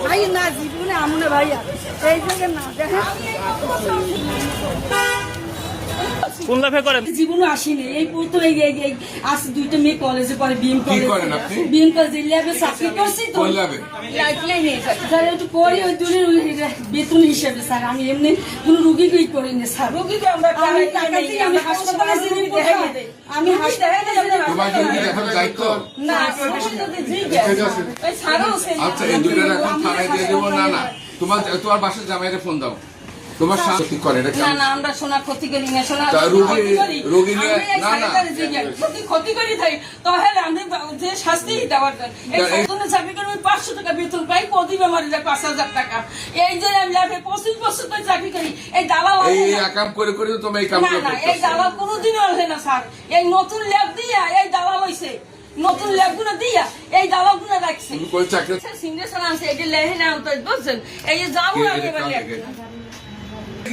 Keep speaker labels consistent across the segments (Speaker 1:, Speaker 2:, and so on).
Speaker 1: ভাই না ভাইয়া। এই থেকে না দেখেন।
Speaker 2: কোন লাভে করেন?
Speaker 1: জীবনে আসিনি। এই প্রথম এই এই- আজ দুইটা মেয়ে কলেজে পড়ে বিএম কলেজ
Speaker 3: করেন আপনি?
Speaker 1: বিএম কলেজে ল্যাবে চাকরি করছি তো। স্যার একটু করি ওই দূরের ওই বেতন হিসেবে স্যার আমি এমনি কোনো রুগীকেই করি না স্যার রুগীকে আমরা আমি টাকা দিয়ে আমি হাসপাতালে দেখাই আমি হাসপাতালে
Speaker 3: তোমার জন্য কি দেখানো দায়িত্ব?
Speaker 1: না
Speaker 3: আচ্ছা এই দুইটা এখন থানায় দিয়ে দেবো। না না তোমার তোমার বাসার জামাইরে ফোন দাও। তোমার সাথে করে? এটা
Speaker 1: না না আমরা সোনা ক্ষতি করি না সোনা
Speaker 3: রোগী- রোগী না, না।
Speaker 1: ক্ষতি ক্ষতি করি থাকি তাহলে আমি যে শাস্তি দেওয়ার এই
Speaker 3: এই-
Speaker 1: সন্তানে চাকরি করে আমি পাঁচশো টাকা বেতন পাই প্রতি বেমারি যায় পাঁচ হাজার টাকা। এই যে আমি লাভে পঁচিশ বছর ধরে চাকরি করি এই দালাল
Speaker 3: এই
Speaker 1: আসে
Speaker 3: একাম করে করে তো তুমি এই কাম
Speaker 1: না না এই দালাল কোনোদিনও আসে না স্যার। এই নতুন ল্যাব দিয়া এই দালাল হইছে। নতুনগুলো দিয়া এই গুলো রাখছে।
Speaker 3: চাকরি
Speaker 1: সিঙ্গেশন আছে এই যে লেহে না তো বুঝছেন? এই যে যাব আমি
Speaker 3: এটা
Speaker 1: এবার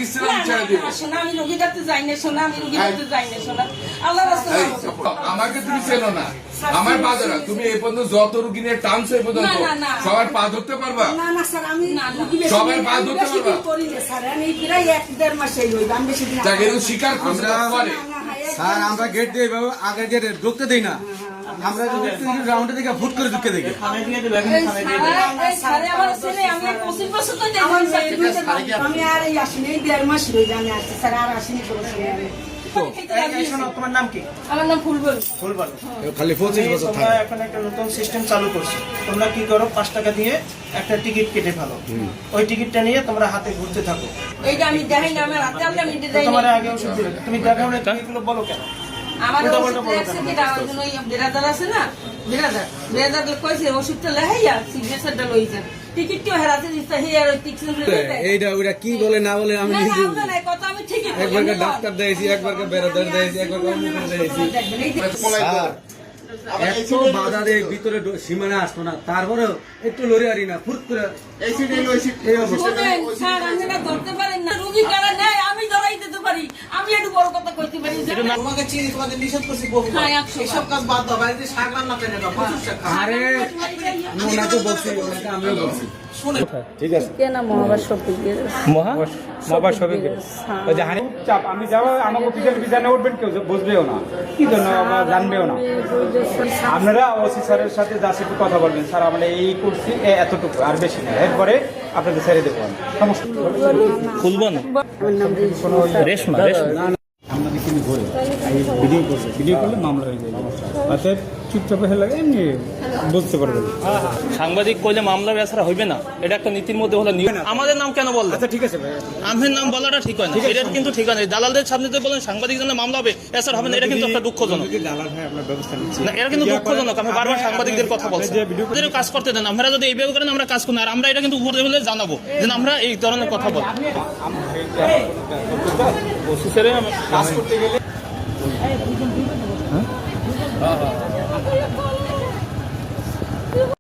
Speaker 3: কাম
Speaker 1: ল্যাব
Speaker 3: থেকে?
Speaker 1: না,
Speaker 3: চিকিৎসা
Speaker 1: না,
Speaker 3: ছেড়ে
Speaker 1: না, শোনা, আমি রোগী ডাকতে যাই না, শোনা, আমি রোগী ডাকতে যাই না, শোনা। আল্লাহ রাস্তা
Speaker 3: এই,
Speaker 1: না।
Speaker 3: আমাকে তুমি চেনো না আমার পা ধরা তুমি এই পর্যন্ত যত রুগী নিয়ে টানছো এই পর্যন্ত। সবার পা ধরতে পারবা
Speaker 1: না, না, স্যার, আমি রোগী বেশি
Speaker 3: সবাই
Speaker 1: দিন-
Speaker 3: পা ধরতে পারবা?
Speaker 1: করি না, স্যার, আমি প্রায় এক দেড় মাসেই হইব, আমি বেশি দিন
Speaker 3: স্বীকার
Speaker 1: হ্যাঁ,
Speaker 4: স্যার আমরা গেট দিয়ে আগে গেটে ঢুকতে দেই না আমরা যদি একটু রাউন্ডে দিকে ফুট করে ঢুকে দেখি।
Speaker 1: আমি দেখি,
Speaker 5: আর এই আসিনি এই দেড় মাস আসছি। স্যার আর আসিনি
Speaker 6: তোমার নাম কি?
Speaker 1: আমার নাম ফুলবল।
Speaker 4: খালি পঁচিশ বছর থাকে।
Speaker 6: এখন একটা নতুন সিস্টেম চালু করছ। তোমরা কি করো পাঁচ টাকা দিয়ে একটা টিকিট কেটে ফেলো। ওই টিকিটটা নিয়ে তোমরা হাতে ঘুরতে থাকো।
Speaker 1: এইটা আমি দেখাই না আমার হাতে আমি এটা
Speaker 6: তোমার আগে ওষুধ তুমি দেখাও না তুমি এগুলো বলো কেন?
Speaker 1: আমার
Speaker 6: উল্টা
Speaker 1: ওষুধ
Speaker 6: পাল্টা বলো
Speaker 1: লেখছে
Speaker 6: কেন?
Speaker 1: কি আমার জন্য? ওই বিরাদার আছে না? বিরাদার বিরাদার কইছে ওষুধটা লেহাইয়া সিগনেচারটা লইছে। টিকিটটিও হেরাতে দিচ্ছে হে আর টিকিট
Speaker 4: এইটা ওইটা কি বলে না বলে আমি
Speaker 1: না না
Speaker 4: নিজে
Speaker 1: আমরা আমি ঠিকই
Speaker 4: একবার ডাক্তার দিয়েছি একবার বেড়াদার দিয়েছি একবার অমুক দিয়েছি
Speaker 1: দেখবেন, এই যে-
Speaker 4: স্যার, এত বাধা দিয়ে ভিতরে সীমানা আসতো না তারপরেও একটু লড়ে আরি না ফুট করে এই অবস্থা
Speaker 1: শোনেন, স্যার, আপনারা ধরতে পারেন না। রুগী কারা নেয়, আমি ধরাই দিতে পারি। আমি একটু বড় কথা কইতে পারি
Speaker 7: তোমাকে চিনি তোমাদের নিষেধ করছি বহু
Speaker 1: হ্যাঁ।
Speaker 7: এসব কাজ বাদ দাও বাড়িতে শাক রান্না করে দাও প্রচুর শাক খাও।
Speaker 4: আরে ওনাকে বলছি আমিও বলছি ঠিক আছে।
Speaker 2: মহা?
Speaker 8: মোবাইল শপিং ওই যে হানি চাপ আমি যাব আমাকে বিজানে উঠবেন কেউ বুঝবেও না। কি জন্য আমরা জানবেও না? আপনারা ওসি স্যারের সাথে যা একটু কথা বলবেন। স্যার আমরা এই করছি এ এতটুকু আর বেশি না। এরপরে আপনাদের ছেড়ে দেবো সমস্যা
Speaker 2: খুলবো না? রেশমা।
Speaker 8: কিন্তু ঘরে ভিডিও করছে ভিডিও করলে মামলা হয়ে যায়। অর্থাৎ চুপচাপ হয়ে লাগে এমনি বুঝতে পারবেন
Speaker 2: সাংবাদিক কইলে মামলা বেচারা হইবে না। এটা একটা নীতির মধ্যে হলো নিয়ম। আমাদের নাম কেন বললেন?
Speaker 8: আচ্ছা ঠিক আছে ভাই।
Speaker 2: আমের নাম বলাটা ঠিক হয় না। এটা কিন্তু ঠিক হয় না। দালালদের সামনে তো বলেন সাংবাদিক জন্য মামলা হবে এছাড়া হবে না। এটা কিন্তু একটা দুঃখজনক।
Speaker 8: দালাল ভাই আপনার ব্যবস্থা নিচ্ছি।
Speaker 2: না এটা কিন্তু দুঃখজনক। আমি বারবার সাংবাদিকদের কথা বলছি।
Speaker 8: ভিডিও
Speaker 2: কাজ করতে দেন। আমরা যদি এইভাবে করেন আমরা কাজ করি না। আর আমরা এটা কিন্তু উপরে বলে জানাব। যে আমরা এই ধরনের কথা বলি।
Speaker 8: কাজ করতে গেলে